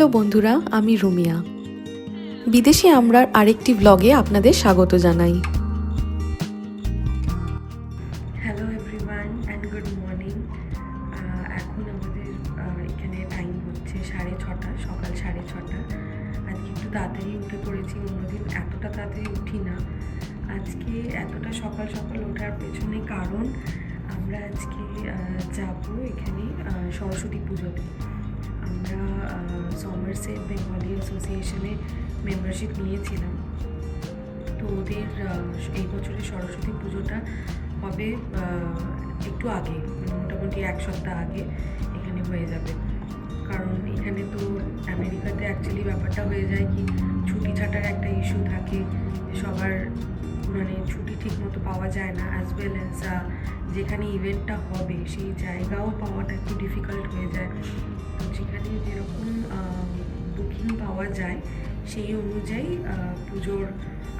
Hello বন্ধুরা, আমি রুমিয়া। বিদেশি আমরার আরেকটি ব্লগে আপনাদের স্বাগত জানাই। Hello everyone and good morning এখন আমাদের এখানে টাইম হচ্ছে সাড়ে ছটা, সকাল সাড়ে ছটা। আজকে একটু তাড়াতাড়ি উঠে পড়েছি অন্যদিন এতটা তাড়াতাড়ি উঠি না। আজকে এতটা সকাল সকাল ওঠার পেছনে কারণ আমরা আজকে যাব এখানে সরস্বতী পুজোতে। আমরা সমারসেট বেঙ্গলি অ্যাসোসিয়েশনে মেম্বারশিপ নিয়েছিলাম। তো ওদের এই বছরের সরস্বতী পুজোটা হবে একটু আগে, মোটামুটি এক সপ্তাহ আগে এখানে হয়ে যাবে। কারণ এখানে তো আমেরিকাতে অ্যাকচুয়ালি ব্যাপারটা হয়ে যায় কি, ছুটি ছাটার একটা ইস্যু থাকে, সবার মানে ছুটি ঠিক মতো পাওয়া যায় না অ্যাজ ওয়েল অ্যাজ যেখানে ইভেন্টটা হবে, সেই জায়গাও পাওয়াটা একটু ডিফিকাল্ট হয়ে যায়। যেখানে যেরকম বুকিং পাওয়া যায়, সেই অনুযায়ী পুজোর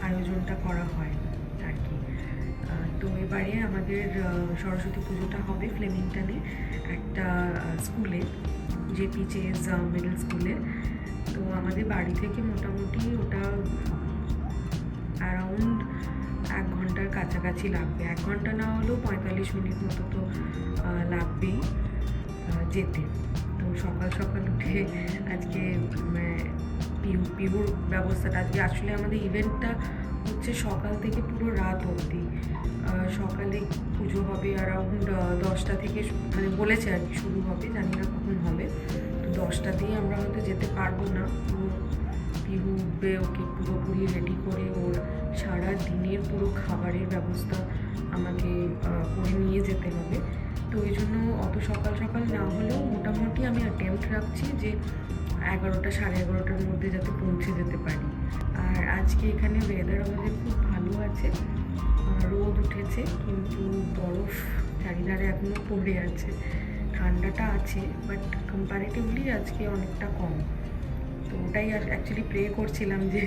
আয়োজনটা করা হয় আর কি। তো এবারে আমাদের সরস্বতী পুজোটা হবে ফ্লেমিংটনে একটা স্কুলে, জেপি চেজ মিডল স্কুলে তো আমাদের বাড়ি থেকে মোটামুটি ওটা অ্যারাউন্ড এক ঘণ্টার কাছাকাছি লাগবে। এক ঘণ্টা না হলেও পঁয়তাল্লিশ মিনিট মতো তো লাগবেই যেতে। সকাল সকাল উঠে আজকে পিউ, পিউর ব্যবস্থাটা। আজকে আসলে আমাদের ইভেন্টটা হচ্ছে সকাল থেকে পুরো রাত অবধি। সকালে পুজো হবে অ্যারাউন্ড দশটা থেকে মানে বলেছে আর কি, শুরু হবে, জানি না কখন হবে। তো দশটাতেই আমরা হয়তো যেতে পারব না। পুরো পিহু উঠবে ওকে পুরোপুরি রেডি করে ওর সারা দিনের পুরো খাবারের ব্যবস্থা আমাকে করে নিয়ে যেতে হবে। তো ওই জন্য অত সকাল সকাল না হলেও মোটামুটি আমি অ্যাটেম্প্ট রাখছি যে এগারোটা, সাড়ে এগারোটার মধ্যে যাতে পৌঁছে যেতে পারি। আর আজকে এখানে ওয়েদার আমাদের খুব ভালো আছে। রোদ উঠেছে, কিন্তু বরফ চারিধারে এখনও পড়ে আছে। ঠান্ডাটা আছে বাট কম্পারেটিভলি আজকে অনেকটা কম। তো ওটাই আর অ্যাকচুয়ালি প্রে করছিলাম যে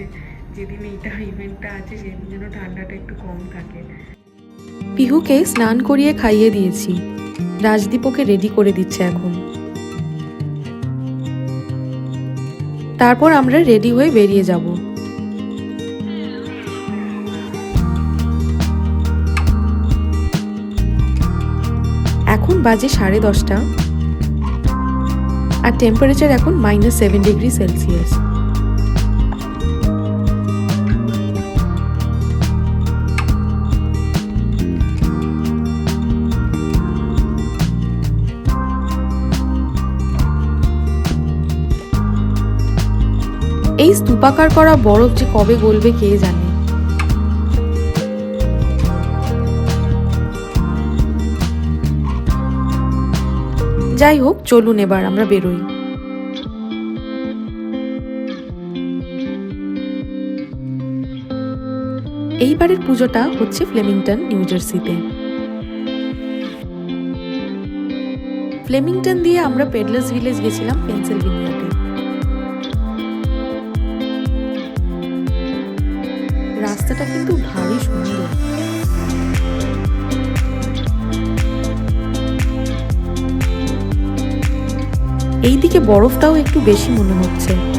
যেদিন এইটা ইভেন্টটা আছে, সেদিন যেন ঠান্ডাটা একটু কম থাকে। পিহুকে স্নান করিয়ে খাইয়ে দিয়েছি। রাজদীপকে রেডি করে দিচ্ছে এখন। তারপর আমরা রেডি হয়ে বেরিয়ে যাব। এখন বাজে সাড়ে দশটা। আর টেম্পারেচার এখন মাইনাস সেভেন ডিগ্রি সেলসিয়াস এই স্তূপাকার করা বরফ যে কবে গলবে কে জানে? যাই হোক, চলুন এবার আমরা বেরোই। এইবারের পুজোটা হচ্ছে ফ্লেমিংটন, নিউ জার্সিতে। ফ্লেমিংটন দিয়ে আমরা পেডলার্স ভিলেজ গেছিলাম পেনসিলভেনিয়াতে। এইদিকে বরফটাও একটু বেশি মনে হচ্ছে।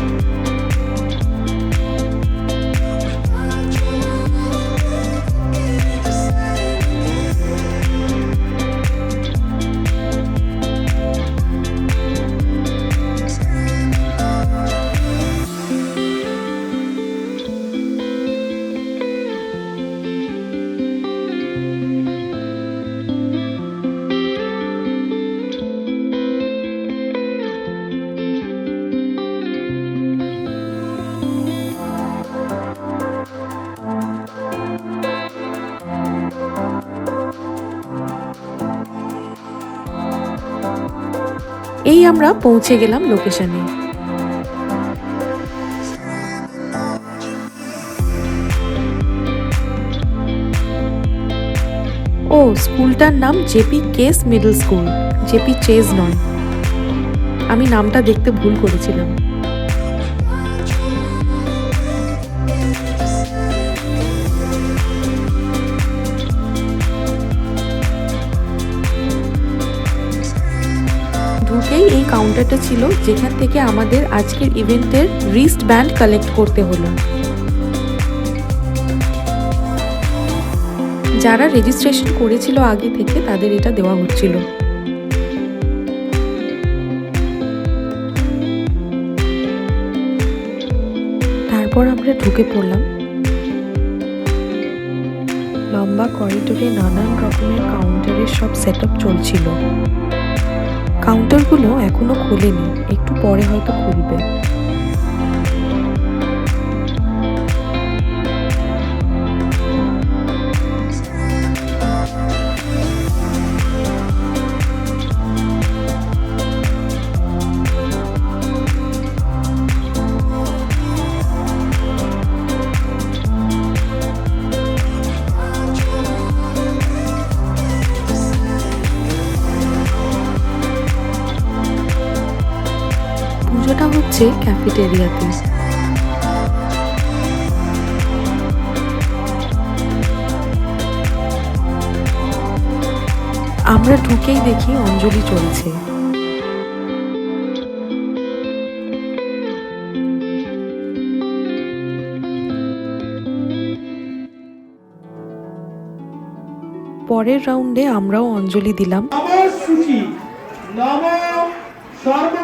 এই আমরা পৌঁছে গেলাম লোকেশনে। ও, স্কুলটার নাম JP Case Middle School, JP Chase নয়। আমি নামটা দেখতে ভুল করেছিলাম। কাউন্টারটা ছিল যেখান থেকে আমাদের আজকের ইভেন্টের রিস্ট ব্যান্ড কালেক্ট করতে হলো। যারা রেজিস্ট্রেশন করেছিল আগে থেকে তাদের এটা দেওয়া হচ্ছিল। তারপর আমরা ঢুকে পড়লাম। লম্বা করিডোরে নানান রকমের কাউন্টারের সব সেট চলছিল। কাউন্টারগুলো এখনও খোলেনি একটু পরে হয়তো খুলবে। হচ্ছে ক্যাফেটেরিয়াতে আমরা ঢুকেই দেখি অঞ্জলি চলছে। পরের রাউন্ডে আমরাও অঞ্জলি দিলাম। সর্বমঙ্গলা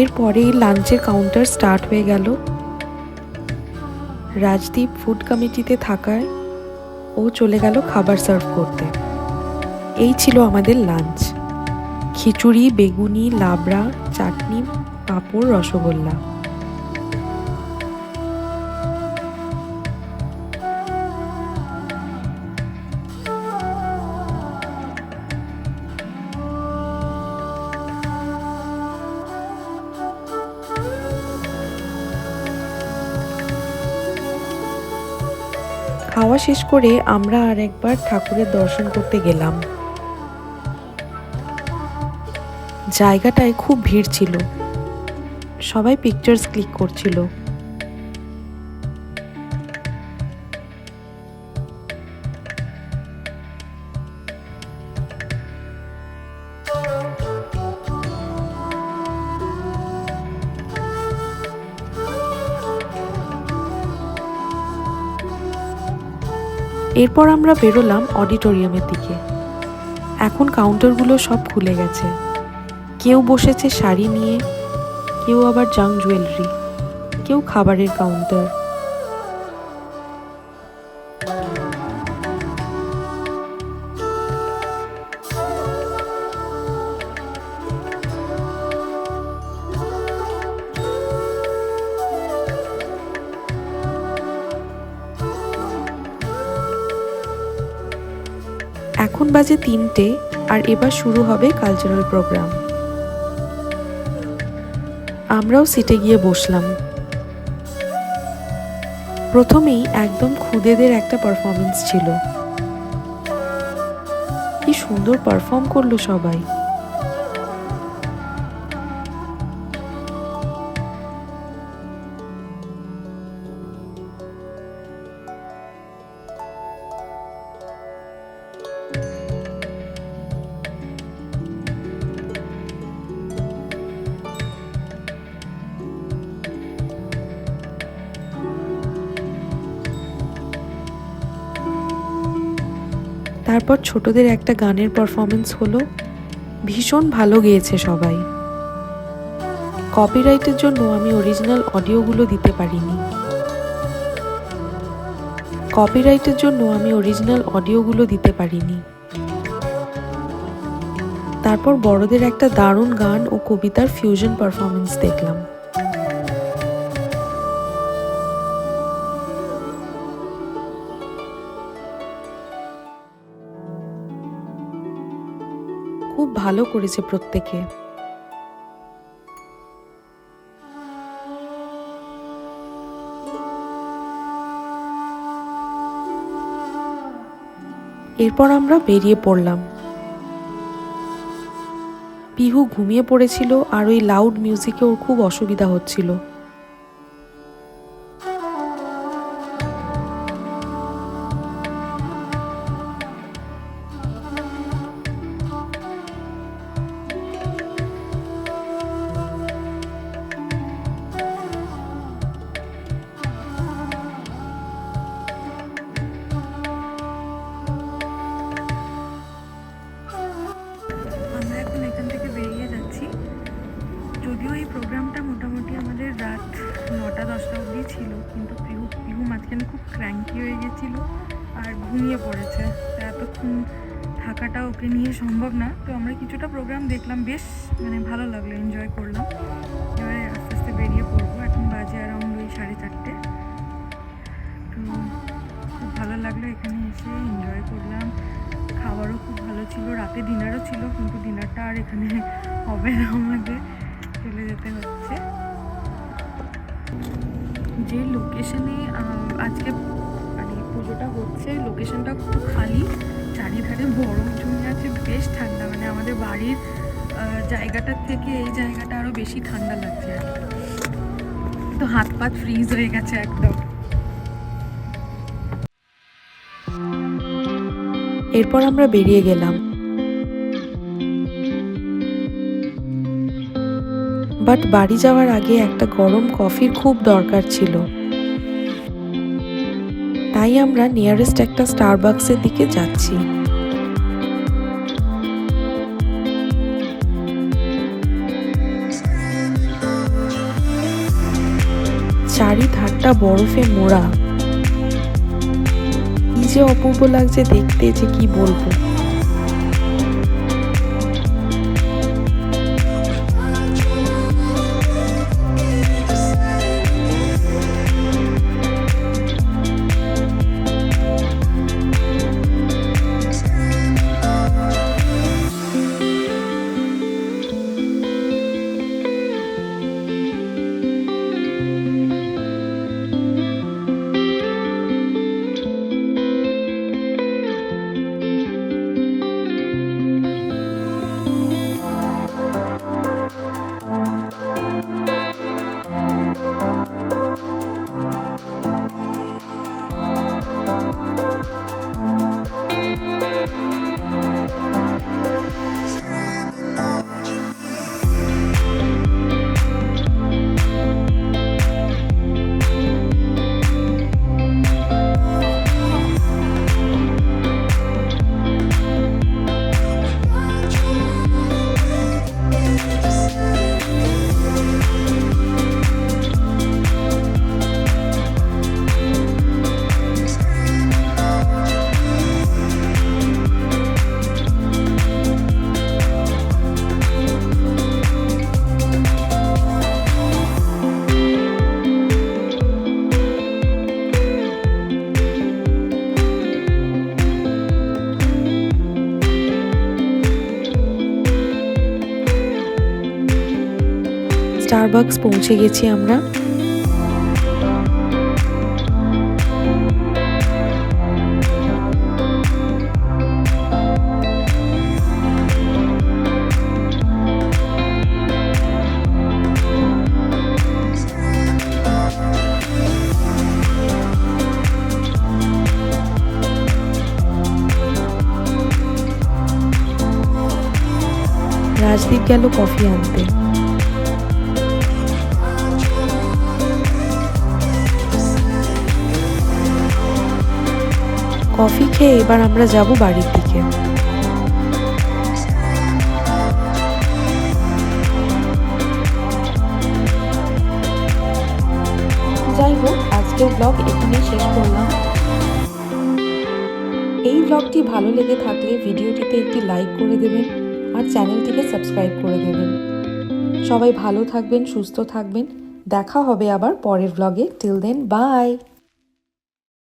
এরপরেই লাঞ্চের কাউন্টার স্টার্ট হয়ে গেল। রাজদীপ ফুড কমিটিতে থাকায় ও চলে গেল খাবার সার্ভ করতে। এই ছিল আমাদের লাঞ্চ। খিচুড়ি, বেগুনি, লাবড়া, চাটনি, পাঁপড়, রসগোল্লা। খাওয়া শেষ করে আমরা আর একবার ঠাকুরের দর্শন করতে গেলাম। জায়গাটায় খুব ভিড় ছিল। সবাই পিকচার্স ক্লিক করছিল। এরপর আমরা বেরোলাম অডিটোরিয়ামের দিকে। এখন কাউন্টারগুলো সব খুলে গেছে। কেউ বসেছে শাড়ি নিয়ে, কেউ আবার জাং জুয়েলারি, কেউ খাবারের কাউন্টার। এখন বাজে তিনটে আর এবার শুরু হবে কালচারাল প্রোগ্রাম আমরাও সিটে গিয়ে বসলাম। প্রথমেই একদম খুদেদের একটা পারফরমেন্স ছিল। কি সুন্দর পারফর্ম করল সবাই। তারপর ছোটদের একটা গানের পারফরমেন্স হলো। ভীষণ ভালো গেয়েছে সবাই। কপিরাইটের জন্য আমি অরিজিনাল অডিওগুলো দিতে পারিনি। কপিরাইটের জন্য আমি অরিজিনাল অডিওগুলো দিতে পারিনি। তারপর বড়দের একটা দারুণ গান ও কবিতার ফিউশন পারফরমেন্স দেখলাম। ভালো করেছে প্রত্যেকে। এরপর আমরা বেরিয়ে পড়লাম। পিহু ঘুমিয়ে পড়েছিল আর ওই লাউড মিউজিকে ওর খুব অসুবিধা হচ্ছিল। প্রোগ্রাম দেখলাম বেশ মানে ভালো লাগল এনজয় করলাম। এবারে আস্তে আস্তে বেরিয়ে পড়ব, এখন বাজে অ্যারাউন্ড ওই সাড়ে চারটে। তো খুব ভালো লাগল এখানে এসে এনজয় করলাম। খাবারও খুব ভালো ছিল, রাতে ডিনারও ছিল, কিন্তু ডিনারটা আর এখানে হবে না আমাদের, চলে যেতে হচ্ছে। যে লোকেশনে আজকে মানে পুজোটা হচ্ছে লোকেশনটা খুব খালি। চারিধারে বরফ জমে আছে, বেশ ঠান্ডা। মানে আমাদের বাড়ির জায়গাটার থেকে এই জায়গাটা আরও বেশি ঠান্ডা লাগছে আর তো হাত পাত ফ্রিজ হয়ে গেছে একদম। এরপর আমরা বেরিয়ে গেলাম। বাট বাড়ি যাওয়ার আগে একটা গরম কফির খুব দরকার ছিল। তাই আমরা নিয়ারেস্ট একটা স্টারবাক্সের দিকে যাচ্ছি। চারিধারটা বরফে মোড়া। কি যে অপূর্ব লাগছে দেখতে যে কি বলব। স্টারবাক্স পৌঁছে গেছি আমরা। রাজদীপ গেল কফি আনতে। কফি খেয়ে এবার আমরা যাব বাড়ির দিকে। যাই হোক, আজকের ব্লগ এখানেই শেষ করলাম। এই ব্লগটি ভালো লেগে থাকলে ভিডিওটিতে একটি লাইক করে দেবেন আর চ্যানেলটিকে সাবস্ক্রাইব করে দেবেন। সবাই ভালো থাকবেন, সুস্থ থাকবেন। দেখা হবে আবার পরের ব্লগে টিল দেন বাই